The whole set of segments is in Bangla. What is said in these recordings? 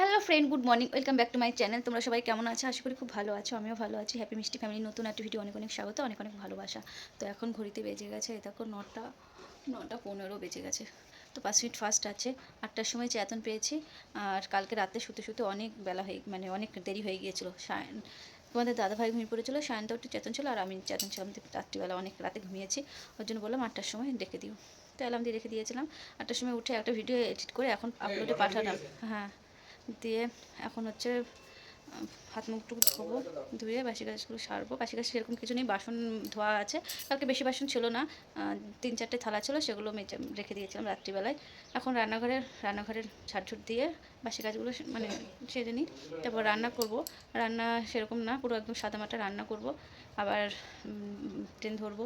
Hello friend good morning welcome back to my channel তোমরা সবাই কেমন আছো? আশা করি খুব ভালো আছো। আমিও ভালো আছি। হ্যাপি মিষ্টি ফ্যামিলি নতুন একটা ভিডিও অনেক অনেক স্বাগত, অনেক অনেক ভালোবাসা। তো এখন ঘড়িতে বেজে গেছে। এই দেখো, নটা নটা পনেরো বেজে গেছে। তো পাঁচ মিনিট ফার্স্ট আছে। আটটার সময় চেতন পেয়েছি, আর কালকে রাতে শুতে শুতে অনেক বেলা হয়ে মানে অনেক দেরি হয়ে গিয়েছিল। সায়ন, তোমাদের দাদাভাই ঘুমিয়ে পড়েছিল। সায়নটা একটু চেতন ছিল, আর আমি চেতন ছিলাম। রাত্রিবেলা অনেক রাতে ঘুমিয়েছি। ওর জন্য বললাম, আটটার সময় রেখে দিও। তো অ্যালার্ম দিয়ে রেখে দিয়েছিলাম। আটটার সময় উঠে একটা ভিডিও এডিট করে এখন আপলোডে পাঠালাম। হ্যাঁ। দিয়ে এখন হচ্ছে হাত মুখটুকু ধোবো, ধুয়ে বাসি গাছগুলো সারবো। বাসি গাছ সেরকম কিছু নেই, বাসন ধোয়া আছে। কালকে বেশি বাসন ছিল না তিন চারটে থালা ছিল, সেগুলো মেজে, রেখে দিয়েছিলাম রাত্রিবেলায়। এখন রান্নাঘরের রান্নাঘরের ঝাড়ঝুট দিয়ে বাসি গাছগুলো মানে সেরে নিই। তারপর রান্না করব। রান্না সেরকম না, পুরো একদম সাদা সাদামাটা রান্না করব। আবার ট্রেন ধরবো।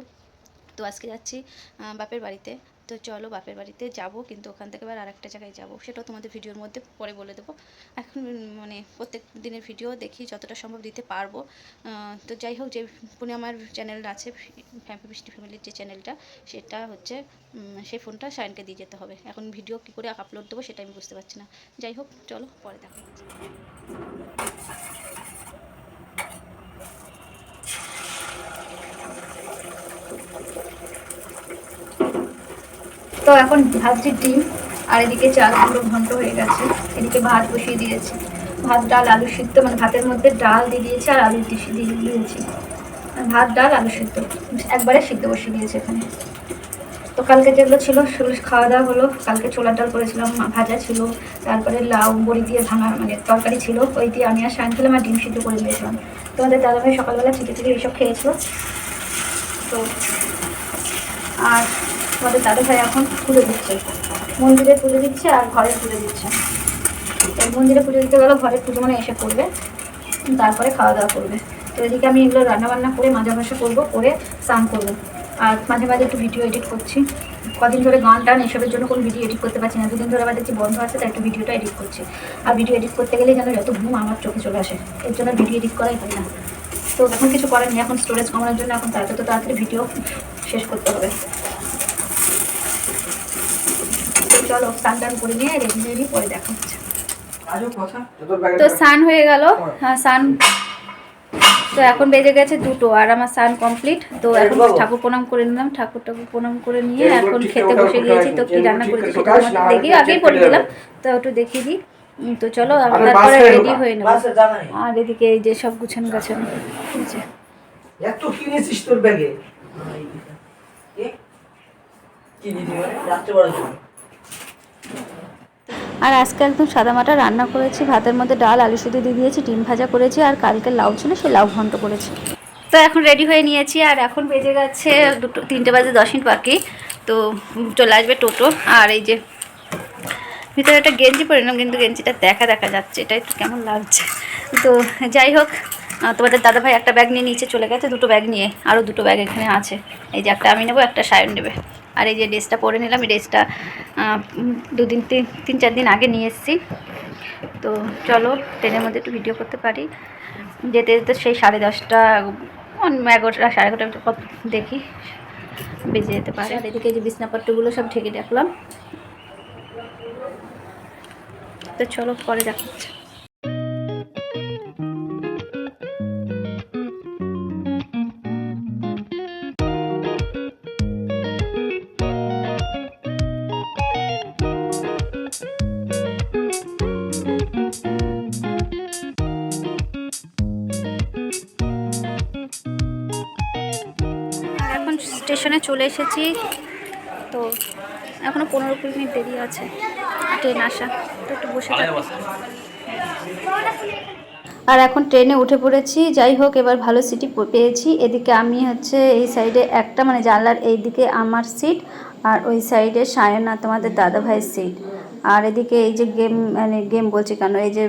তো আজকে যাচ্ছি বাপের বাড়িতে। তো চলো বাপের বাড়িতে যাব, কিন্তু ওখান থেকে আবার আরেকটা জায়গায় যাব। সেটাও তোমাদের ভিডিওর মধ্যে পরে বলে দেবো। এখন মানে প্রত্যেক দিনের ভিডিও দেখি যতটা সম্ভব দিতে পারব। তো যাই হোক, যে ফোনে আমার চ্যানেল আছে ফ্যামিলি বৃষ্টি ফ্যামিলির যে চ্যানেলটা, সেটা হচ্ছে সেই ফোনটা সায়নকে দিয়ে যেতে হবে। এখন ভিডিও কী করে আপলোড দেবো সেটা আমি বুঝতে পারছি না। যাই হোক, চলো পরে দেখা তো এখন ভাবছি ডিম, আর এদিকে চাল পুরো ঘন্ট হয়ে গেছে। এদিকে ভাত বসিয়ে দিয়েছি। ভাত, ডাল, আলু সিদ্ধ মানে ভাতের মধ্যে ডাল দিয়ে দিয়েছি আর আলু দিয়ে দিয়ে দিয়েছি। ভাত, ডাল, আলু সিদ্ধ। একবারে সিদ্ধ বসিয়ে দিয়েছে এখানে। তো কালকে যেগুলো ছিল, সেগুলো খাওয়া দাওয়া হলো। কালকে ছোলার ডাল করেছিলাম ভাজা ছিল। তারপরে লাউ, বড়ি দিয়ে ভাঙা মানে তরকারি ছিল। ওই দিয়ে আমি আর সায়ন খেলাম আর ডিম সিদ্ধ করে দিয়েছিলাম। তোমাদের দাদাভাই সকালবেলা থেকে থেকে এইসব খেয়েছিল। তো আর তোমাদের দাদাভাই এখন পুজো দিচ্ছে। মন্দিরে পুজো দিচ্ছে আর ঘরে পুজো দিচ্ছে। তো মন্দিরে পুজো দিতে গেলে ঘরের পুজো মানে এসে করবে তারপরে খাওয়া দাওয়া করবে। তো এদিকে আমি এগুলো রান্নাবান্না করে মাজা ভাষা করব, করে স্নান করব। আর মাঝে মাঝে একটু ভিডিও এডিট করছি। কদিন ধরে গান টান এসবের জন্য কোনো ভিডিও এডিট করতে পারছি না। দুদিন ধরে আবার দেখছি বন্ধ আছে, তাই একটু ভিডিওটা এডিট করছি। আর ভিডিও এডিট করতে গেলে যেন যত ঘুম আমার চোখে চলে আসে, এর জন্য ভিডিও এডিট করাই হয় না। তো এখন কিছু করার এখন স্টোরেজ কমানোর জন্য এখন তাড়াতাড়ি তো তাড়াতাড়ি ভিডিও শেষ করতে হবে তো চলো স্নান টান করে নিয়ে রেডি রেডি পরে দেখা হচ্ছে। তো স্নান হয়ে গেল। হ্যাঁ। স্নান। তো এখন বেজে গেছে দুটো আর আমার স্নান কমপ্লিট তো এখন ঠাকুর প্রণাম করে নিলাম ঠাকুর ঠাকুর প্রণাম করে নিয়ে এখন খেতে বসে গিয়েছি তো কি রান্না করেছি সেটা তোমাদের দেখি আগেই বলে দিলাম তো একটু দেখিয়ে দিই। তো চলো আমি তারপরে রেডি হয়ে নেব। আর এদিকে এই যে সব গুছান গাছান এই যে এত কিনেছিস তোর ব্যাগে? কি দিদি মানে? রাত্রে বেলার জন্য। আর আজকে একদম সাদামাটা রান্না করেছি, ভাতের মধ্যে ডাল, আলু সিদ্ধ দিয়ে দিয়েছি, ডিম ভাজা করেছি, আর কালকে লাউ ছিল, সেই লাউ ঘন্ট করেছি। তো এখন রেডি হয়ে নিয়েছি, আর এখন বেজে গেছে দুটো, তিনটে বাজে দশ মিনিট বাকি। তো চলে আসবে টোটো, আর এই যে ভিতরে একটা গেঞ্জি পরে নিলাম, কিন্তু গেঞ্জিটা দেখা দেখা যাচ্ছে, এটা একটু কেমন লাগছে। তো যাই হোক তোমাদের দাদাভাই একটা ব্যাগ নিয়ে নিচে চলে গেছে, দুটো ব্যাগ নিয়ে, আরও দুটো ব্যাগ এখানে আছে। এই যে একটা আমি নেব, একটা সায়ন নেবে। আর এই যে ড্রেসটা পরে নিলাম এই ড্রেসটা দুদিন তিন তিন চার দিন আগে নিয়ে এসেছি। তো চলো ট্রেনের মধ্যে একটু ভিডিও করতে পারি। যেতে যেতে সেই সাড়ে দশটা এগারোটা সাড়ে এগারোটা কত দেখি বেজে যেতে পারে। আর এদিকে এই যে বিছনাপত্রগুলো সব ঢেকে রাখলাম তো চলো পরে দেখাচ্ছে আর স্টেশনে চলে এসেছি। তো এখনও পনেরো কুড়ি মিনিট দেরি আছে। ট্রেন আসা। তো একটু বসে আর এখন ট্রেনে উঠে পড়েছি। যাই হোক, এবার ভালো সিটি পেয়েছি। এদিকে আমি হচ্ছে এই সাইডে একটা মানে জানলার এই দিকে আমার সিট আর ওই সাইডে সায়ন আর তোমাদের দাদা ভাইয়ের সিট আর এদিকে এই যে গেম মানে গেম বলছি কেন? এই যে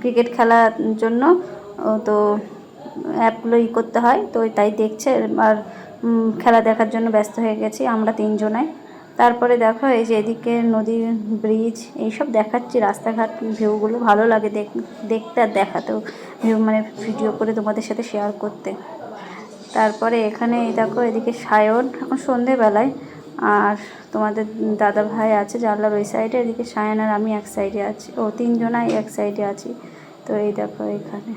ক্রিকেট খেলার জন্য তো অ্যাপগুলো ই করতে হয়। তো তাই দেখছে। আর খেলা দেখার জন্য ব্যস্ত হয়ে গেছি, আমরা তিনজনাই। তারপরে দেখো এই যে এদিকে নদীর ব্রিজ এইসব দেখাচ্ছি, রাস্তাঘাট ভিউগুলো ভালো লাগে দেখ, দেখতে আর দেখাতেও ভিউ মানে ভিডিও করে তোমাদের সাথে শেয়ার করতে। তারপরে এখানে এই দেখো এদিকে সায়ন এখন সন্ধেবেলায়, আর তোমাদের দাদা ভাই আছে জানলার ওই সাইডে এদিকে সায়ন আর আমি এক সাইডে আছি, ও তিনজনাই এক সাইডে আছি। তো এই দেখো এখানে।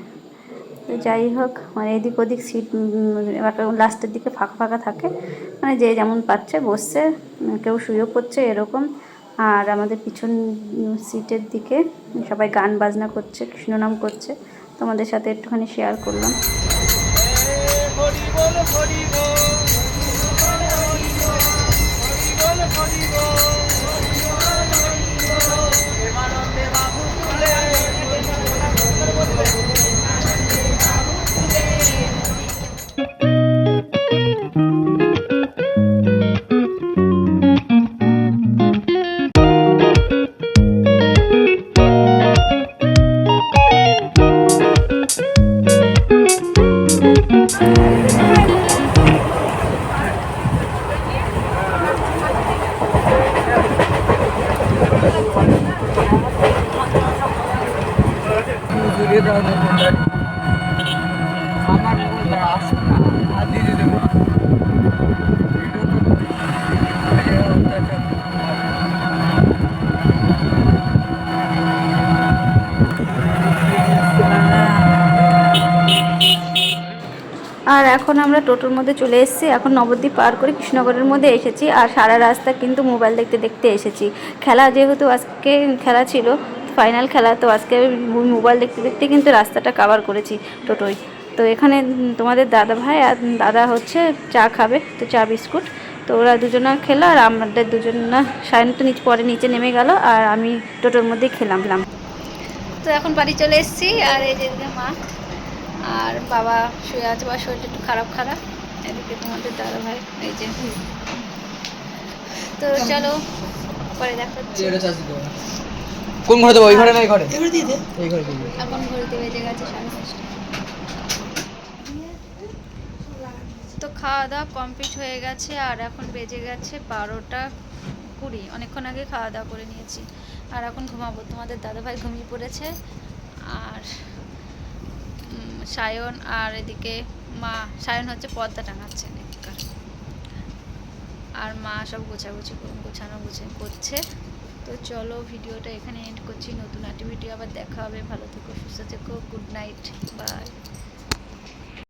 যাই হোক মানে এদিক ওদিক সিট লাস্টের দিকে ফাঁকা ফাঁকা থাকে। মানে যে যেমন পাচ্ছে বসছে, কেউ শুয়েও পড়ছে এরকম। আর আমাদের পিছন সিটের দিকে সবাই গান বাজনা করছে, কৃষ্ণনাম করছে। তোমাদের সাথে একটুখানি শেয়ার করলাম। আর এখন আমরা টোটোর মধ্যে চলে এসেছি। এখন নবদ্বীপ পার করে কৃষ্ণনগরের মধ্যে এসেছি আর সারা রাস্তা কিন্তু মোবাইল দেখতে দেখতে এসেছি। খেলা যেহেতু আজকে খেলা ছিল ফাইনাল খেলা, তো আজকে মোবাইল দেখতে দেখতে কিন্তু রাস্তাটা কাভার করেছি টোটোয়। তো এখানে তোমাদের দাদা ভাই আর দাদা হচ্ছে চা খাবে তো চা বিস্কুট। তো ওরা দুজনা খেলো আর আমাদের দুজনা সায়ন তো নিচ পরে নিচে নেমে গেল আর আমি টোটোর মধ্যেই খেলাম তো এখন বাড়ি চলে এসেছি আর এই যে মা আর বাবা শুয়ে আছে বা শরীরটা একটু খারাপ খারাপ। এদিকে তোমাদের দাদা ভাই এই যে। তো চলো। পরে দেখা হচ্ছে। কোন ঘরে দেবো? ওই ঘরে না এই ঘরে? এই ঘরে দিয়ে এখন ঘড়িতে বেজে গেছে সাড়ে তো খাওয়া দাওয়া কমপ্লিট হয়ে গেছে আর এখন বেজে গেছে বারোটা কুড়ি। অনেকক্ষণ আগে খাওয়া দাওয়া করে নিয়েছি। আর এখন ঘুমাবো। তোমাদের দাদাভাই ঘুমিয়ে পড়েছে। আর সায়ন আর এদিকে মা, সায়ন হচ্ছে পর্দা টাঙাচ্ছে। আর মা সব গোছাগুছি গোছানো গুছে, করছে। তো চলো ভিডিওটা এখানে এন্ড করছি। নতুন একটি ভিডিও আবার দেখা হবে। ভালো থেকো, সুস্থ থেকো গুড নাইট বাই